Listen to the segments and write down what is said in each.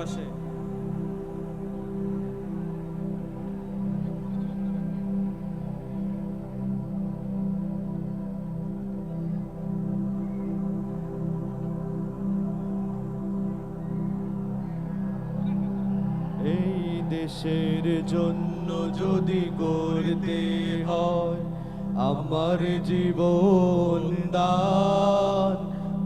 পাশে। এই দেশের জন্য যদি করতে হয় আমার জীবন দান।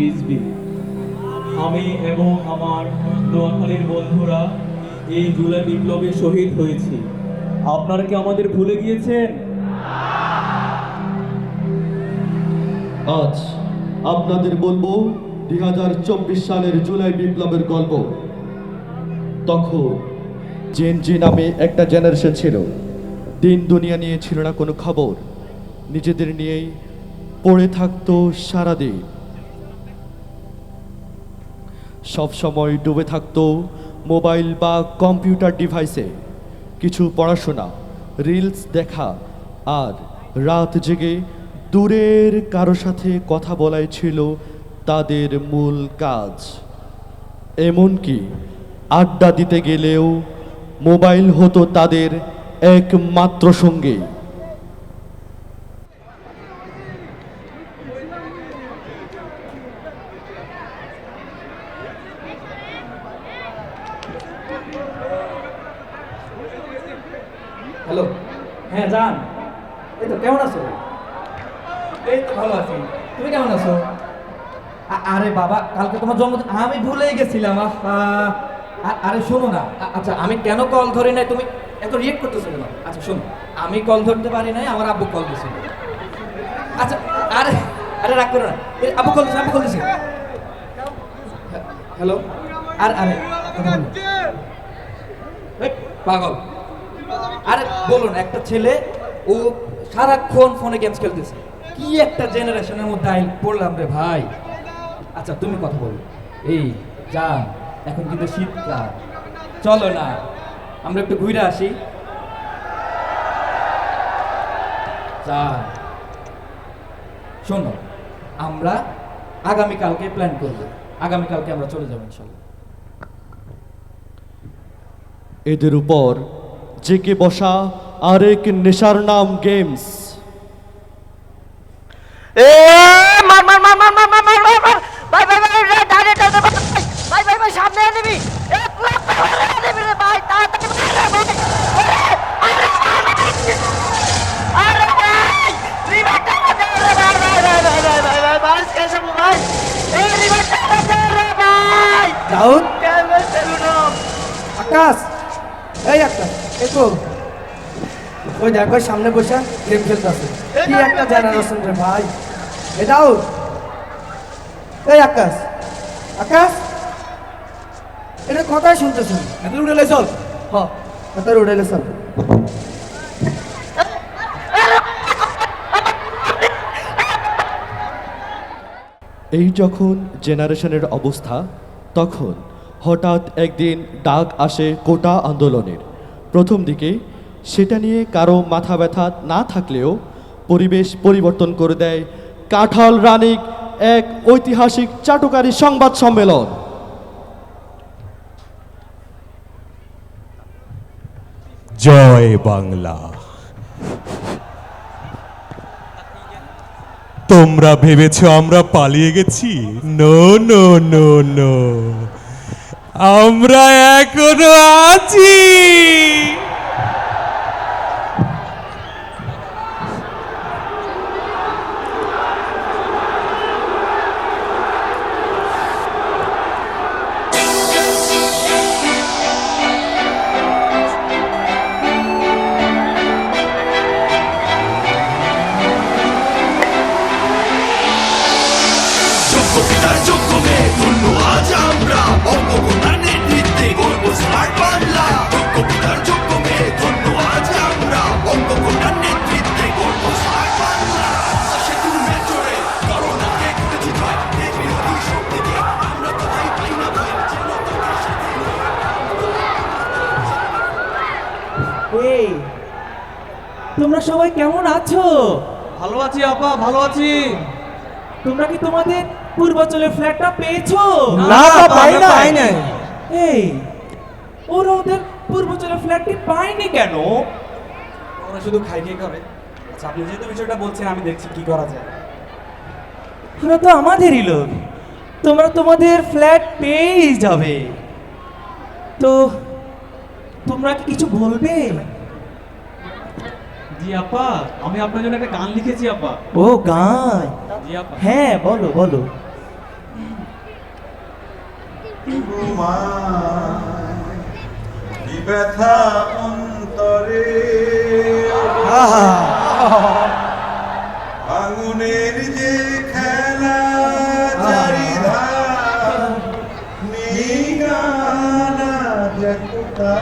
রিজবি আমি এবং আমার নোয়াখালীর বন্ধুরা এই জুলাই বিপ্লবে শহীদ হয়েছি। আপনারা কি আমাদের ভুলে গিয়েছেন? আজ আপনাদের বলব দুই হাজার চব্বিশ সালের জুলাই বিপ্লবের গল্প। তখন জেন জি নামে একটা জেনারেশন ছিল। দিন দুনিয়া নিয়ে ছিল না কোনো খবর। নিজেদের নিয়েই পড়ে থাকতো সারাদিন। সব সময় ডুবে থাকতো মোবাইল বা কম্পিউটার ডিভাইসে। কিছু পড়াশোনা, রিলস দেখা আর রাত জেগে দূরের কারও সাথে কথা বলাই ছিল তাদের মূল কাজ। এমনকি আড্ডা দিতে গেলেও মোবাইল হতো তাদের একমাত্র সঙ্গী হ্যালো হ্যাঁ জান এই তো কেমন আছো এই তো ভালো আছি তুমি কেমন আছো আ- আরে বাবা আমি ভুলেই গেছিলাম আরে শোনো না আচ্ছা আমি কেন কল ধরি নাই? তুমি এত রিয়েক্ট করতেছো কেন? আচ্ছা শোনো, আমি কল ধরতে পারি নাই, আমার আব্বু কল দিছিল আচ্ছা আরে আরে রাগ করো না। আব্বু কল দিছে, আব্বু কল দিছে। হ্যালো আর, আরে পাগল। আরে বলুন একটা ছেলে, ও সারাক্ষণ ফোনে গেমস খেলতেছে। কি একটা জেনারেশনের মধ্যে পড়লাম রে ভাই। আচ্ছা তুমি কথা বলো এই যান এখন কিন্তু শীতকাল চলো না আমরা একটু ঘুরে আসি শোনো আমরা আগামীকালকে প্ল্যান করব আগামীকালকে আমরা চলে যাব ইনশাল্লাহ এদের উপর জেকে বসা আরেক নেশার নাম গেমস এ মার মার মার মার মার মার মার বাইরে টানতে ভাই ভাই ভাই সামনে আনবি ভাই আকাশ এই আকাশ দেখো ওই দেখো সামনে বসে গেম খেলতে আছে কি একটা জেনারেশন রে ভাই এ দাউদ এই আকাশ আকাশ এটা কথাই শুনতেছ এত চল। হ এত চল। এই যখন জেনারেশনের অবস্থা তখন হঠাৎ একদিন ডাক আসে কোটা আন্দোলনের। প্রথম দিকে সেটা নিয়ে কারও মাথা ব্যথা না থাকলেও পরিবেশ পরিবর্তন করে দেয় কাঁঠাল রানিক এক ঐতিহাসিক চাটুকারী সংবাদ সম্মেলন। জয় বাংলা। তোমরা ভেবেছো আমরা পালিয়ে গেছি? No no no no. আমরা এখনও আছি। তোমরা সবাই কেমন আছো? ভালো আছি আপা ভালো আছি। তোমরা কি তোমাদের পূর্বাচলের ফ্ল্যাটটা পেয়েছ? না, পাই নাই। পাই নাই। এই ওরা ওদের পূর্বাচলের ফ্ল্যাটটি পায়নি কেন? ওরা শুধু খাই খাই করে। আচ্ছা আপনি যেহেতু বিষয়টা বলছেন আমি দেখছি কি করা যায়। ওরা তো আমাদেরই লোক। তোমরা তোমাদের ফ্ল্যাট পেয়েই যাবে। তো তোমরা কি কিছু বলবে? জি আপা আমি আপনার জন্য একটা গান লিখেছি আপা। ও গান? জি আপা। হ্যাঁ বলো বলো। ব্যথা অন্তরে আগুনের যে খেলা চারিধার নিগানা দেখতা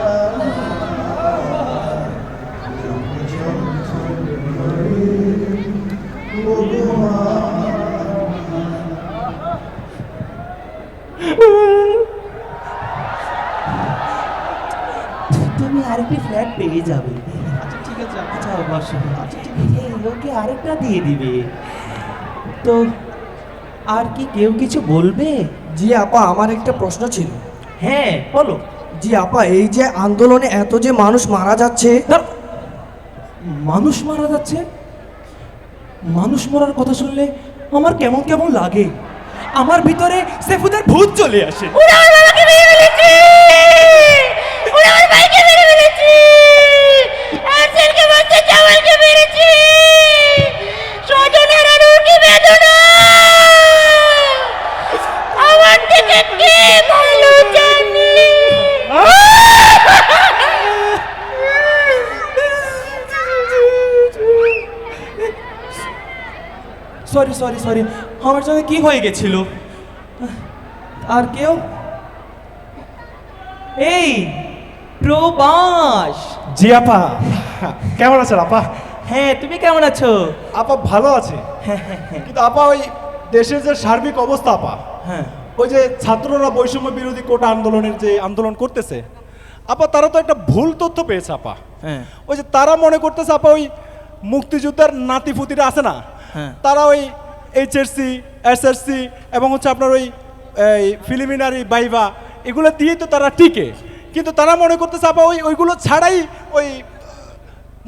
তুমি আরেকটি ফ্ল্যাট পেয়ে যাবে। ঠিক আছে। আচ্ছা এই, ওকে আরেকটা দিয়ে দিবে। তো আর কি কেউ কিছু বলবে? জি আপা আমার একটা প্রশ্ন ছিল। হ্যাঁ বলো। জি আপা এই যে আন্দোলনে এত যে মানুষ মারা যাচ্ছে। মানুষ মারা যাচ্ছে? মানুষ মরার কথা শুনলে আমার কেমন কেমন লাগে? আমার ভিতরে সেফুদের ভূত চলে আসে। ওরা আমার বাবাকে মেরে ফেলেছে! ওরা আমার ভাইকে মেরে ফেলেছে! আরসেলকে মারছে জামালকে মেরেছে! স্বজনের আরও কি বেদনা আমার থেকে কে ভালো জানি? সরি সরি সরি আমার সঙ্গে কি হয়ে গেছিল? আর কেউ? এই প্রবাস জি আপা। কেমন আছেন আপা? হ্যাঁ তুমি কেমন আছো? আপা ভালো আছে। হ্যাঁ হ্যাঁ হ্যাঁ। কিন্তু আপা ওই দেশের যে সার্বিক অবস্থা আপা হ্যাঁ। ওই যে ছাত্ররা বৈষম্য বিরোধী কোটা আন্দোলনের যে আন্দোলন করতেছে আপা তারা তো একটা ভুল তথ্য পেয়েছে আপা। হ্যাঁ। ওই যে তারা মনে করতেছে আপা ওই মুক্তিযোদ্ধার নাতিপুতিরা আছে না হ্যাঁ। তারা ওই এইচএসসি এসএসসি এবং হচ্ছে আপনার ওই, এই ফিলিমিনারি বাইবা এগুলো দিয়েই তো তারা টিকে। কিন্তু তারা মনে করতেছে, আপা, ওই, ওইগুলো ছাড়াই ওই,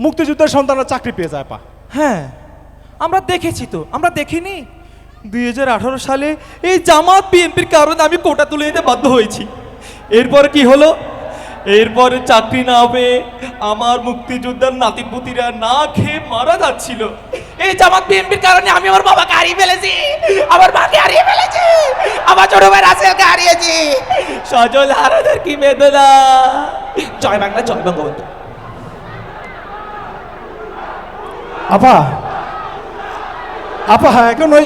মুক্তিযুদ্ধের সন্তানরা চাকরি পেয়ে যায়, আপা। হ্যাঁ আমরা দেখেছি তো, আমরা দেখিনি। দুই হাজার আঠারো সালে এই জামাত বিএনপির কারণে আমি কোটা তুলে নিতে বাধ্য হয়েছি। এরপর কি হলো? এরপরে চাকরি না পেয়ে আমার মুক্তিযোদ্ধার নাতিপুতিরা না খেয়ে মারা যাচ্ছিল। এই জামাত বিএনপির কারণে আমি আমার বাবাকে হারিয়ে ফেলেছি। আমার মাকে হারিয়ে ফেলেছি। আমার ছোট ভাই রাসেলকে হারিয়েছি। সজল হারাদের কি বেদনা? জয় বাংলা জয় বঙ্গবন্ধু। আপা আপা হ্যাঁ এখন ওই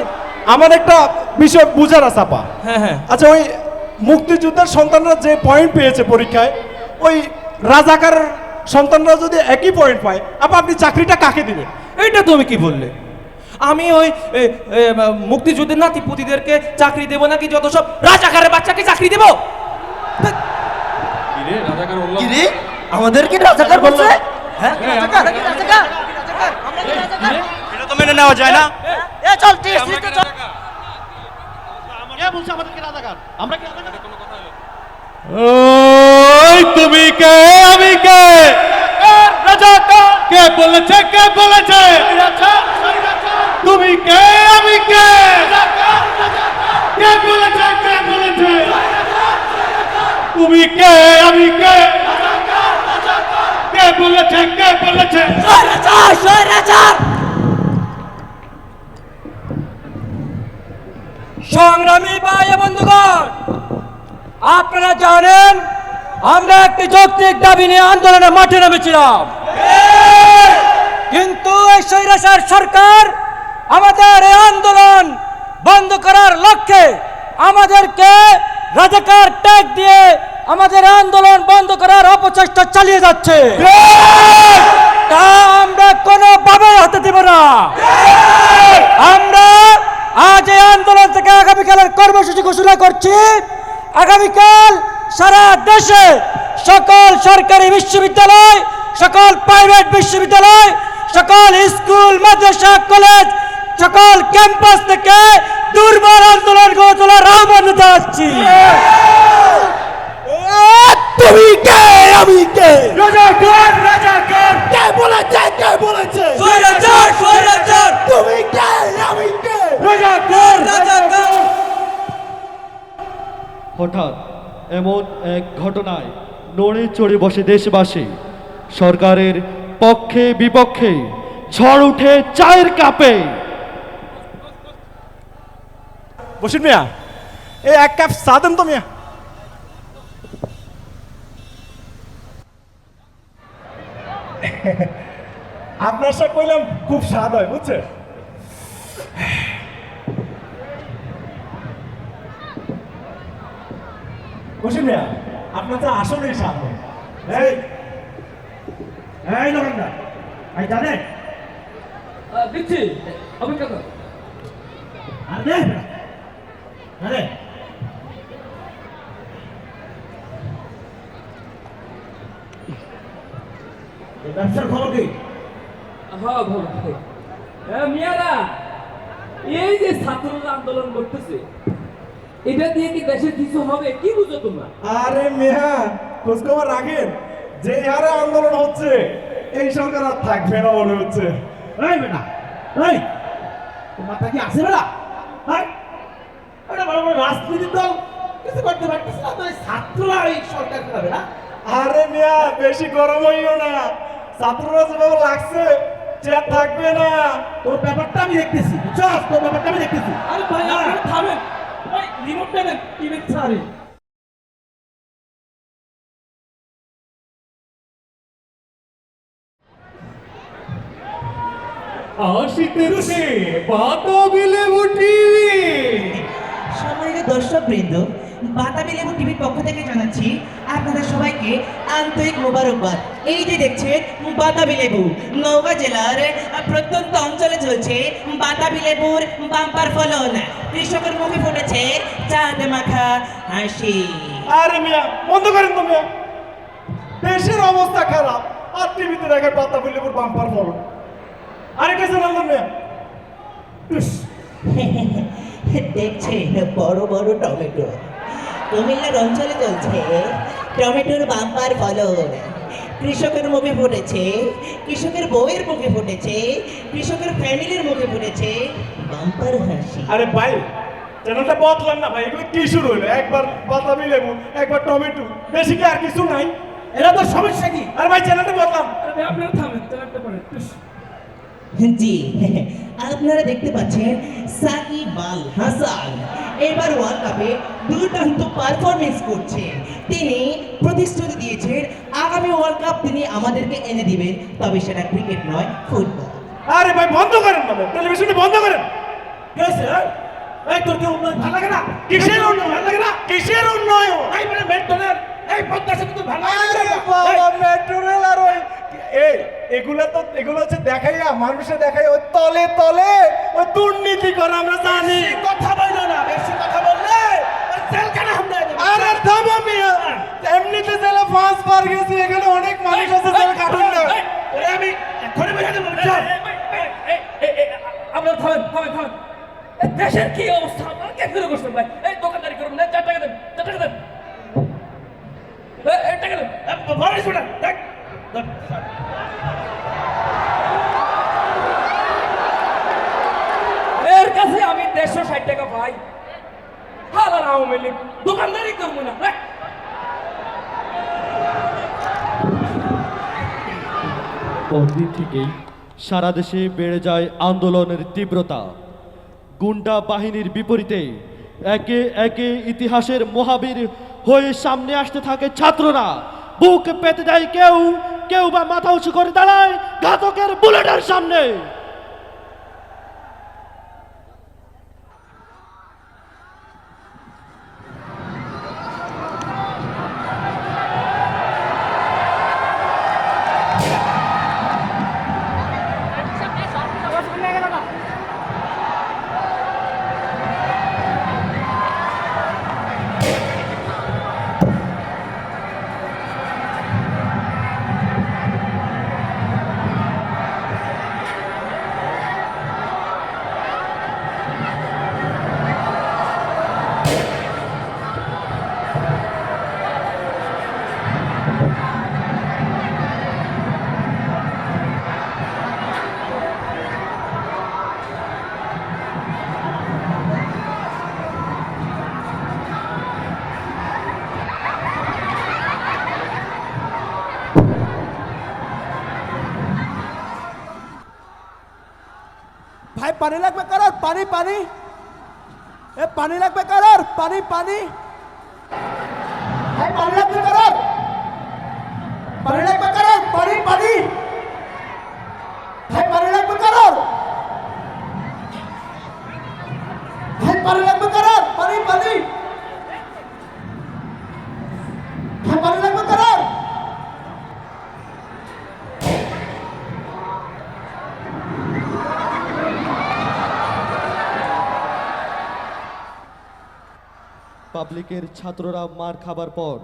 আমার একটা বিষয় বুঝার আছে আপা। হ্যাঁ হ্যাঁ। আচ্ছা ওই মুক্তিযুদ্ধের সন্তানরা যে পয়েন্ট পেয়েছে পরীক্ষায় ওই রাজাকার সন্তানরা যদি একই পয়েন্ট পায় আপা আপনি চাকরিটা কাকে দিবেন? এইটা তুমি কি বললে? আমি ওই মুক্তিযুদ্ধের নাতিপুতিদেরকে চাকরি দেবো নাকি যত সব রাজাকারের বাচ্চাকে চাকরি দেবো? কিরে রাজাকার আমাদেরকে রাজাকার বলছে? হ্যাঁ আমরা কি রাজাকার? আমরা কি রাজাকার। এটা তো মেনে নেওয়া যায় না। এ চল টিএসসি চল। ওই তুমি কে? আমি কে? কে? বলেছে? কে বলেছে? তুমি কে? আমি কে? কে বলেছে? কে বলেছে? তুমি কে? আমি কে? কে বলেছে? কে বলেছে? স্বৈরাচার স্বৈরাচার সংগ্রামী ভাই বন্ধুগণ আপনারা জানেন আমরা একটি যৌক্তিক দাবি নিয়ে আন্দোলনের মাঠে নেমেছিলাম। কিন্তু এই সরকার আমাদের এই আন্দোলন বন্ধ করার লক্ষ্যে আমাদেরকে রাজাকার ট্যাগ দিয়ে আমাদের আন্দোলন বন্ধ করার অপচেষ্টা চালিয়ে যাচ্ছে। তা আমরা কোনোভাবে হতে দেব না। আমরা আজ এই আন্দোলন থেকে আগামীকালের কর্মসূচি ঘোষণা করছি। আগামীকাল সারা দেশে সকল সরকারি বিশ্ববিদ্যালয় সকল প্রাইভেট বিশ্ববিদ্যালয় সকল স্কুল মাদ্রাসা কলেজ সকল ক্যাম্পাস থেকে দুর্বার আন্দোলন গড়ে তোলার আহ্বান জানাচ্ছি। তুমি কে? আমি কে? রাজাকার রাজাকার কে বলেছে? কে বলেছে? স্বৈরাচার স্বৈরাচার। তুমি কে? আমি কে? রাজাকার রাজাকার হঠাৎ এমন এক ঘটনায় নড়ে চড়ে বসে দেশবাসী। সরকারের পক্ষে বিপক্ষে ঝড় উঠে চায়ের কাপে। বসির মিয়া। এই এক কাপ চা দেন তো মিয়া। আপনার সাথে কইলাম খুব স্বাদ হয় বুঝছে বসির মিয়া আপনার তো আসলেই স্বাদ এই এই দোকানদার ভাই জানে? দিচ্ছি অপেক্ষা কর। আরে আরে ব্যবসার খবর কি? হ্যাঁ ভালো মিয়ারা এই যে ছাত্ররা আন্দোলন করতেছে এটা দিয়ে কি দেশের কিছু হবে? কি বুঝো তোমরা? আরে মেহা খোঁজখবর রাখেন। যে হারে আন্দোলন হচ্ছে এই সরকার আর থাকবে না মনে হচ্ছে। এই বেটা এই তোমার কি আছে বেটা? হ্যাঁ এটা বড় বড় রাজনীতির দল কিছু করতে পারতেছে না তো ছাত্ররা এই সরকার খাবে না আরে মিয়া বেশি গরম হইও না। ছাত্ররা যেভাবে লাগছে চেয়ার থাকবে না। তোর ব্যাপারটা আমি দেখতেছি বুঝছস? তোর ব্যাপারটা আমি দেখতেছি। আরে ভাই আপনারা থামেন। রিমোটটা দেন কি দেখছে আরে আশিতেরুষে বাতাবিলে উঠি সম্মানিত দর্শক বৃন্দ বাতাবি লেবু টিভির পক্ষ থেকে জানাচ্ছি আপনাদের সবাইকে আন্তরিক মোবারকবাদ। এই যে দেখছেন বাতাবি লেবু। নওগাঁ জেলার প্রত্যন্ত অঞ্চলে চলছে বাতাবি লেবুর বাম্পার ফলন। কৃষকের মুখে ফুটেছে চাঁদ মাখা হাসি। আরে মিয়া বন্ধ করেন তো মিয়া। দেশের অবস্থা খারাপ আর টিভিতে দেখে পাতা বললে বাম্পার ফল আরে কেসে নাম মিয়া। দেখছে বড় বড় টমেটো। কুমিল্লার অঞ্চলে চলছে টমেটোর বাম্পার ফলন। কৃষকের মুখে ফুটেছে কৃষকের বউয়ের মুখে ফুটেছে কৃষকের ফ্যামিলির মুখে ফুটেছে বাম্পার হাসি। আরে ভাই চ্যানেলটা বদলাম না ভাই এগুলো কি শুরু হলো? একবার বাতাবি লেবু একবার টমেটো বেশি কি আর কিছু নাই? এরা তো সমস্যা কি? আর ভাই চ্যানেলটা বদলাম আপনারা থামেন চালাতে পারেন জি আপনারা দেখতে পাচ্ছেন সাকিব আল হাসান। এবার ওয়ার্ল্ড কাপে দুর্দান্ত পারফরমেন্স করছে তিনি প্রতিশ্রুতি দিয়েছেন আগামী ওয়ার্ল্ড কাপ তিনি আমাদেরকে এনে দিবেন তবে সেটা ক্রিকেট নয় ফুটবল আরে ভাই বন্ধ করেন না টেলিভিশনটা বন্ধ করেন। এই? তোর কি উন্নয়ন ভালো লাগে না? কিসের উন্নয়ন? ভালো লাগে না? কিসের উন্নয়ন? এই মানে মেট্রোলের এই পদ্মা সেতু তো ভালো লাগে না। বাবা মেট্রোরেল আর ওই এই এগুলো তো এগুলো হচ্ছে দেখাইয়া মানুষে দেখাই ওই তলে তলে ওই দুর্নীতি করে আমরা জানি কথা বলল না বেশি কথা বললে আরে থামো মিয়া এমনিতে জেলে পাঁচ বার গেছি এখানে অনেক মানুষ আছে জেল কাটুন না আমি এখনই বোঝা দেবো আপনারা থামেন থামেন থামেন দেশের কি অবস্থা আপনারা কে ফিরে করছেন ভাই এই দোকানদারি করুন না চার টাকা দেন চার টাকা দেন দেন এর কাছে আমি দেড়শো ষাট টাকা পাই। হালার আওয়ামী লীগ। দোকানদারি করব না। পরদিন থেকেই সারা দেশে বেড়ে যায় আন্দোলনের তীব্রতা। গুন্ডা বাহিনীর বিপরীতে একে একে ইতিহাসের মহাবীর হয়ে সামনে আসতে থাকে ছাত্ররা। বুক পেতে দেয় কেউ কেউ বা মাথা উঁচু করে দাঁড়ায় ঘাতকের বুলেটের সামনে। পানি লাগবে কারোর? পানি পানি। এ পানি লাগবে কারোর? পানি পানি। পাবলিকের ছাত্ররা মার খাবার পর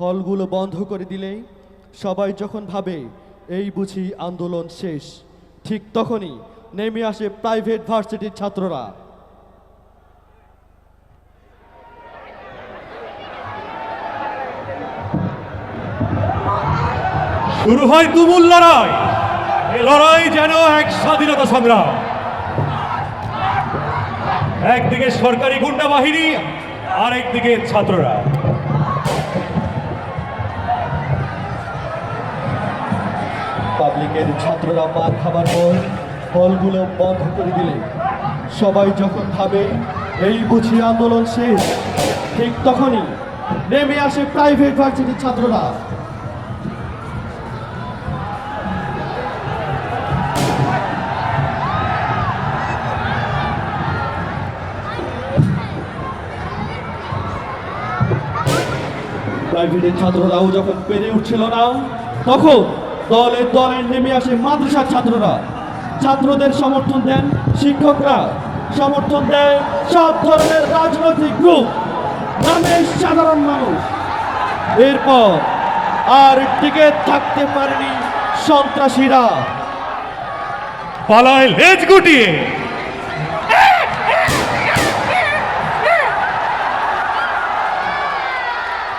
হলগুলো বন্ধ করে দিলে সবাই যখন ভাবে, এই বুঝি আন্দোলন শেষ, ঠিক তখনই নেমে আসে প্রাইভেট ভার্সিটির ছাত্ররা। শুরু হয় তুমুল লড়াই। এ লড়াই যেন এক স্বাধীনতা সংগ্রাম। একদিকে সরকারি গুন্ডা বাহিনী আর দিকে ছাত্ররা। পাবলিকের ছাত্ররা মার খাবার পর হলগুলো বন্ধ করে দিলে সবাই যখন ভাবে এই বুঝি আন্দোলন শেষ। ঠিক তখনই নেমে আসে প্রাইভেট ভার্সিটির ছাত্ররা। প্রাইভেটের ছাত্ররাও যখন পেরে উঠছিল না, তখন দলে দলে নেমে আসে মাদ্রাসার ছাত্ররা। ছাত্রদের সমর্থন দেন শিক্ষকরা। সমর্থন দেয় সব ধরনের রাজনৈতিক গ্রুপ। নামে সাধারণ মানুষ। এরপর আর টিকে থাকতে পারেনি সন্ত্রাসীরা। পালায় লেজ গুটিয়ে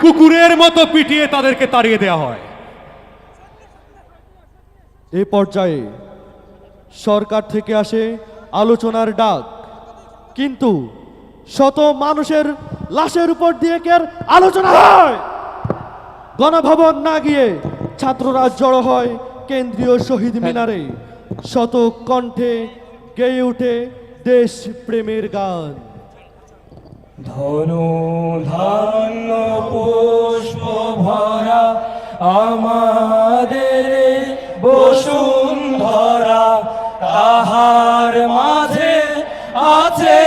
কুকুরের মতো পিটিয়ে তাদেরকে তাড়িয়ে দেওয়া হয়। এ পর্যায়ে সরকার থেকে আসে আলোচনার ডাক। কিন্তু শত মানুষের লাশের উপর দিয়ে কে আর আলোচনা হয়? গণভবন না গিয়ে ছাত্ররা জড়ো হয় কেন্দ্রীয় শহীদ মিনারে। শত কণ্ঠে গেয়ে উঠে দেশ প্রেমের গান। ধনু ধান্য পুষ্প ভরা আমাদের বসুন্ধরা। তাহার মাঝে আছে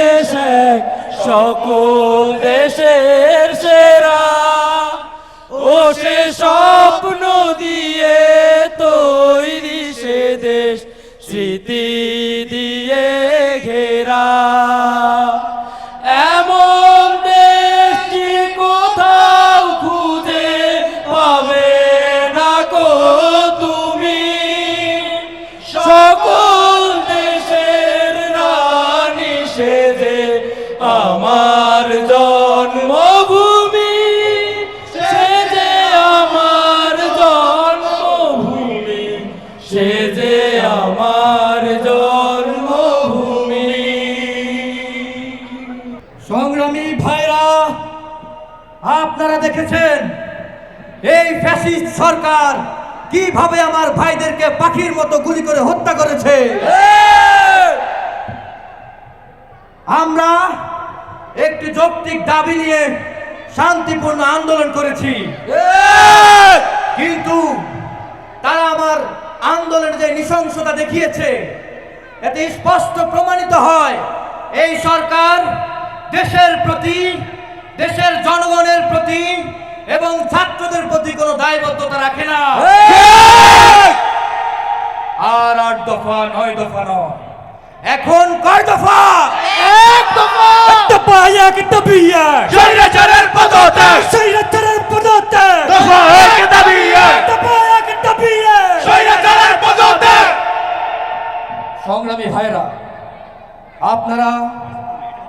দেশে, সকল দেশের সেরা। ও সে স্বপ্ন দিয়ে তৈরি সে দেশ, স্মৃতি দিয়ে কীভাবে আমার ভাইদেরকে পাখির মতো গুলি করে হত্যা করেছে। আমরা একটি যৌক্তিক দাবি নিয়ে শান্তিপূর্ণ আন্দোলন করেছি। কিন্তু তারা আমার আন্দোলনের যে নৃশংসতা দেখিয়েছে, এতে স্পষ্ট প্রমাণিত হয়, এই সরকার দেশের প্রতি, দেশের জনগণের প্রতি এবং ছাত্রদের প্রতি কোনো দায়বদ্ধতা রাখে না। আর আট দফা নয় দফা নয়। এখন কয় দফা? এক দফা! দফা এক দবিয়া স্বৈরাচারের পদত্যাগ। স্বৈরাচারের পদত্যাগ। দফা এক দাবি এক দফা এক দবিয়া স্বৈরাচারের পদত্যাগ। সংগ্রামী ভাইরা আপনারা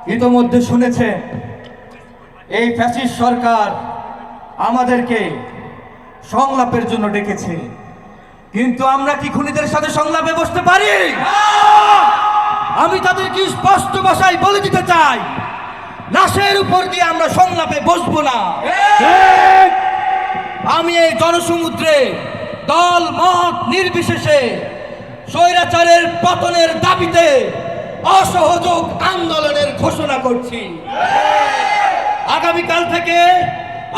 ইতোমধ্যে শুনেছেন এই ফ্যাসিস্ট সরকার আমাদেরকে সংলাপের জন্য ডেকেছে। কিন্তু আমরা কি খুনিদের সাথে সংলাপে বসতে পারি? আমি তাদেরকে স্পষ্ট ভাষায় বলে দিতে চাই, লাশের উপর দিয়ে আমরা সংলাপে বসবো না। আমি এই জনসমুদ্রে দল, মত নির্বিশেষে স্বৈরাচারের পতনের দাবিতে অসহযোগ আন্দোলনের ঘোষণা করছি। আগামীকাল থেকে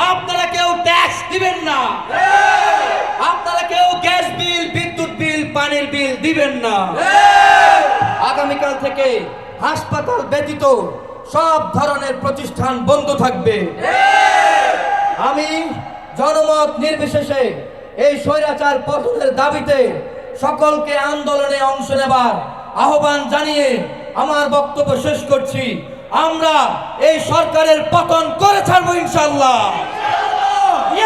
আপনারা কেউ ট্যাক্স দিবেন না। আপনারা কেউ গ্যাস বিল বিদ্যুৎ বিল পানির বিল দিবেন না। আগামীকাল থেকে হাসপাতাল ব্যতীত সব ধরনের প্রতিষ্ঠান বন্ধ থাকবে। আমি জনমত নির্বিশেষে এই স্বৈরাচার পতনের দাবিতে সকলকে আন্দোলনে অংশ নেবার আহ্বান জানিয়ে আমার বক্তব্য শেষ করছি। আমরা এই সরকারের পতন করে ছাড়বো ইনশাল্লাহ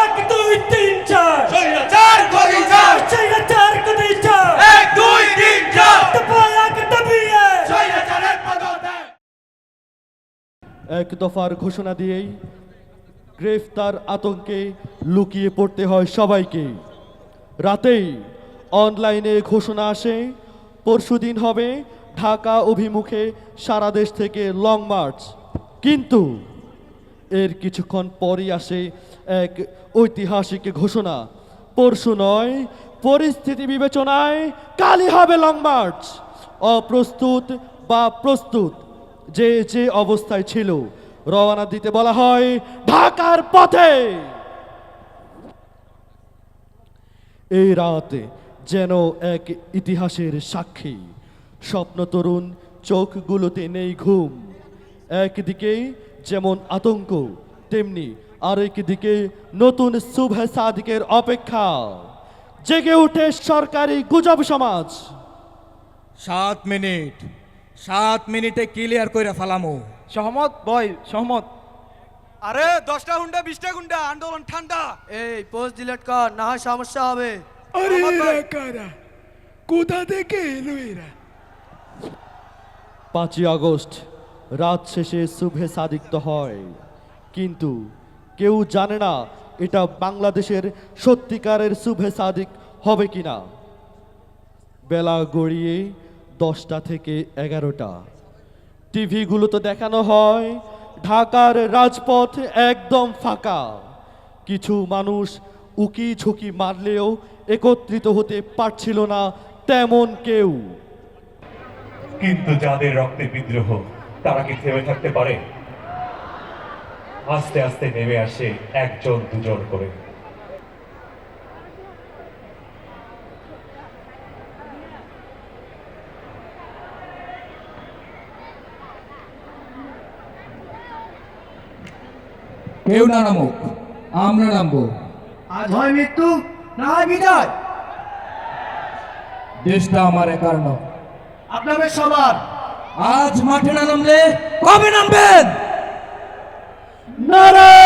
এক দুই তিন চার। করি চার চার কোটি চার এক দুই তিন চার। এক দাবিয়ে স্বৈরাচারের পদত্যাগ। এক দফার ঘোষণা দিয়েই গ্রেফতার আতঙ্কে লুকিয়ে পড়তে হয় সবাইকে। রাতেই অনলাইনে ঘোষণা আসে পরশুদিন হবে ঢাকা অভিমুখে সারা দেশ থেকে লং মার্চ কিন্তু এর কিছুক্ষণ পরই আসে এক ঐতিহাসিক ঘোষণা। পরশু নয়, পরিস্থিতি বিবেচনায় কালই হবে লং মার্চ অপ্রস্তুত বা প্রস্তুত, যে যে অবস্থায় ছিল, রওনা দিতে বলা হয় ঢাকার পথে। এই রাত যেন এক ইতিহাসের সাক্ষী স্বপ্ন তরুণ চোখগুলোতে নেই ঘুম। একদিকে যেমন আতঙ্ক তেমনি আরেক দিকে নতুন শুভ সাদিকের অপেক্ষা। জেগে উঠে সরকারি গুজব সমাজ। সাত মিনিট সাত মিনিটে ক্লিয়ার কইরা ফালামু। সহমত বয় সহমত। আরে দশটা গুন্ডা বিশটা গুন্ডা আন্দোলন ঠান্ডা। এই পোস্ট ডিলেট কর না সমস্যা হবে। কোথা থেকে এলো এরা? পাঁচই আগস্ট রাত শেষে শুভে সাদিক্ত হয়। কিন্তু কেউ জানে না এটা বাংলাদেশের সত্যিকারের শুভে সাদিক হবে কি না বেলা গড়িয়ে দশটা থেকে এগারোটা। টিভিগুলোতে দেখানো হয়, ঢাকার রাজপথ একদম ফাঁকা। কিছু মানুষ উকি ঝুঁকি মারলেও একত্রিত হতে পারছিল না তেমন কেউ। কিন্তু যাদের রক্তে বিদ্রোহ তারা কি থেমে থাকতে পারে? আস্তে আস্তে নেমে আসে একজন দুজন করে। কেউ না নামুক আমরা নামবো। আজ হয় মৃত্যু না হয় বিজয়। দেশটা আমার একার নয়। আপনাদের সবার। আজ মাঠে না নামলে কবে নামবেন? আল্লাহু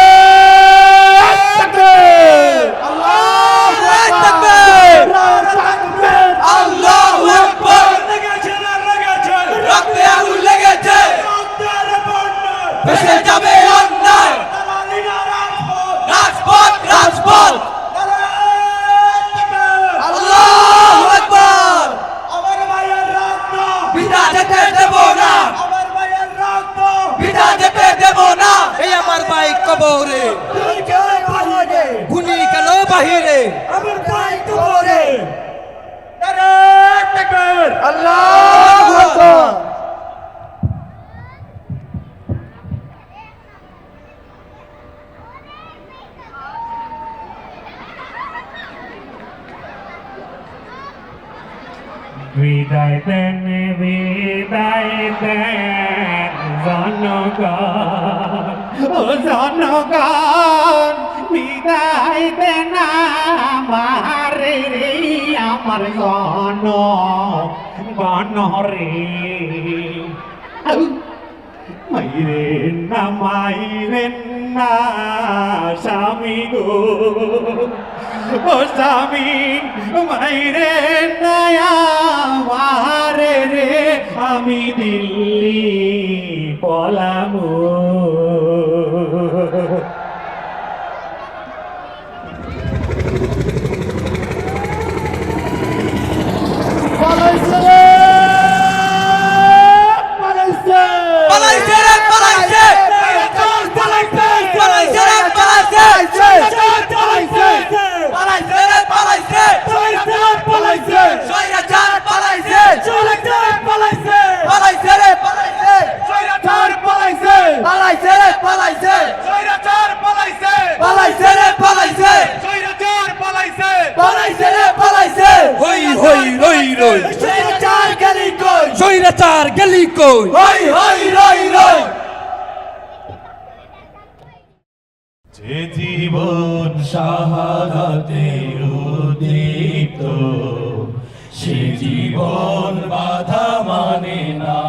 জীবন বাধা মানে না।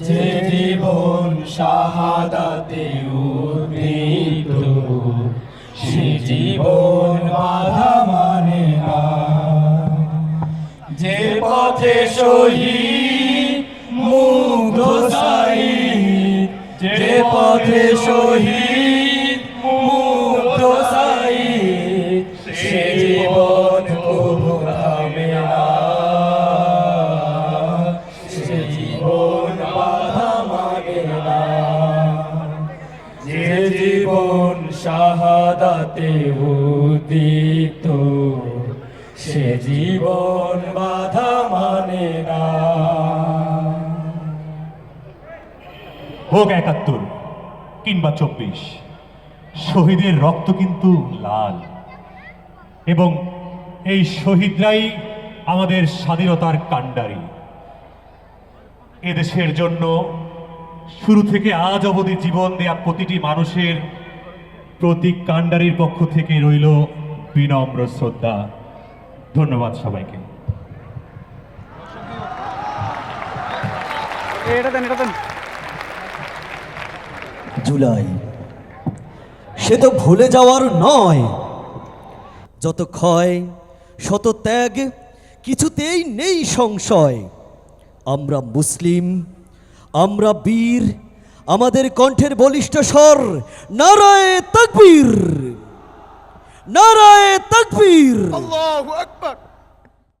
যে জীবন শাহাদাতে উদিত সে জীবন বাধা মানে না। যে পথে শহীদ, মুগ্ধ সাইদ যে পথে শহীদ সে জীবন বাধা মানে না। হোক একাত্তর কিংবা চব্বিশ। শহীদের রক্ত কিন্তু লাল। এবং এই শহীদরাই আমাদের স্বাধীনতার কাণ্ডারি। এদেশের জন্য শুরু থেকে আজ অবধি জীবন দেয়া প্রতিটি মানুষের প্রতীক কাণ্ডারির পক্ষ থেকে রইল বিনম্র শ্রদ্ধা। ধন্যবাদ সবাইকে। জুলাই। সে তো ভুলে যাওয়ার নয়। যত ক্ষয় শত ত্যাগ কিছুতেই নেই সংশয়। আমরা মুসলিম আমরা বীর আমাদের কণ্ঠের বলিষ্ঠ স্বর নারায় তাকবীর। নারায় তাকবীর আল্লাহু আকবার